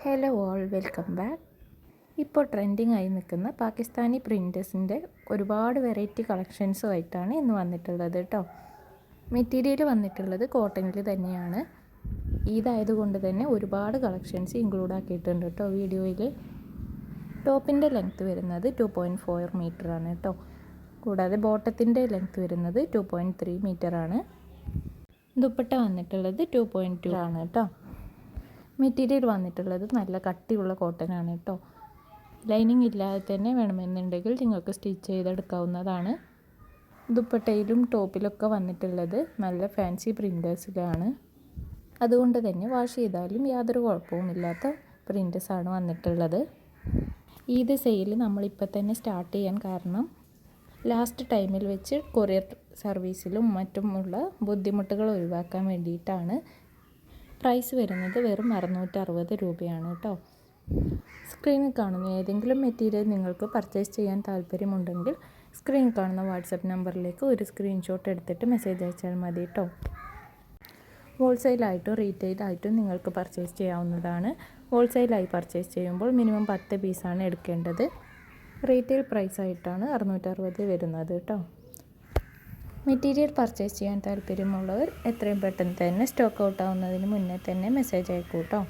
Hello all welcome back ഇപ്പോൾ trending ആയി നിൽക്കുന്ന പാകിസ്ഥാനി പ്രിന്റേഴ്സിന്റെ ഒരുപാട് വെറൈറ്റി കളക്ഷൻസുമായിട്ടാണ് ഇന്ന് വന്നിട്ടുള്ളത് കേട്ടോ മെറ്റീരിയൽ വന്നിട്ടുള്ളത് കോട്ടണിൽ തന്നെയാണ്. ഇതായതുകൊണ്ട് തന്നെ ഒരുപാട് കളക്ഷൻസ് ഇൻക്ലൂഡ് ആക്കിയിട്ടുണ്ട് കേട്ടോ വീഡിയോയിൽ ടോപ്പിന്റെ ലെങ്ത്ത് വരുന്നത് ടു പോയിന്റ് ഫോർ മീറ്ററാണ് കേട്ടോ കൂടാതെ ബോട്ടത്തിന്റെ ലെങ്ത്ത് വരുന്നത് ടു പോയിന്റ് ത്രീ മീറ്ററാണ് ദുപ്പട്ട വന്നിട്ടുള്ളത് ടു പോയിന്റ് ടു ആണ് കേട്ടോ മെറ്റീരിയൽ വന്നിട്ടുള്ളത് നല്ല കട്ടിയുള്ള കോട്ടൺ ആണ് കേട്ടോ. ലൈനിങ് ഇല്ലാതെ തന്നെ വേണമെന്നുണ്ടെങ്കിൽ നിങ്ങൾക്ക് സ്റ്റിച്ച് ചെയ്തെടുക്കാവുന്നതാണ്. ദുപ്പട്ടയിലും ടോപ്പിലൊക്കെ വന്നിട്ടുള്ളത് നല്ല ഫാൻസി പ്രിന്റേഴ്സിലാണ് അതുകൊണ്ട് തന്നെ വാഷ് ചെയ്താലും യാതൊരു കുഴപ്പവുമില്ലാത്ത പ്രിന്റേഴ്സാണ് വന്നിട്ടുള്ളത്. ഈദ് സെയിൽ നമ്മളിപ്പോൾ തന്നെ സ്റ്റാർട്ട് ചെയ്യാൻ കാരണം ലാസ്റ്റ് ടൈമിൽ വെച്ച് കൊറിയർ സർവീസിലും മറ്റുമുള്ള ബുദ്ധിമുട്ടുകൾ ഒഴിവാക്കാൻ വേണ്ടിയിട്ടാണ് പ്രൈസ് വരുന്നത് വെറും അറുന്നൂറ്ററുപത് രൂപയാണ് കേട്ടോ. സ്ക്രീനിൽ കാണുന്ന ഏതെങ്കിലും മെറ്റീരിയൽ നിങ്ങൾക്ക് പർച്ചേസ് ചെയ്യാൻ താല്പര്യമുണ്ടെങ്കിൽ സ്ക്രീൻ കാണുന്ന വാട്സപ്പ് നമ്പറിലേക്ക് ഒരു സ്ക്രീൻഷോട്ട് എടുത്തിട്ട് മെസ്സേജ് അയച്ചാൽ മതി കേട്ടോ. ഹോൾസെയിലായിട്ടും റീറ്റെയിലായിട്ടും നിങ്ങൾക്ക് പർച്ചേസ് ചെയ്യാവുന്നതാണ്. ഹോൾസെയിലായി പർച്ചേസ് ചെയ്യുമ്പോൾ മിനിമം പത്ത് പീസാണ് എടുക്കേണ്ടത്. റീറ്റെയിൽ പ്രൈസായിട്ടാണ് അറുന്നൂറ്ററുപത് വരുന്നത് കേട്ടോ. മെറ്റീരിയൽ പർച്ചേസ് ചെയ്യാൻ താല്പര്യമുള്ളവർ എത്രയും പെട്ടെന്ന് തന്നെ സ്റ്റോക്ക് ഔട്ട് ആവുന്നതിന് മുന്നേ തന്നെ മെസ്സേജ് അയക്കൂ കേട്ടോ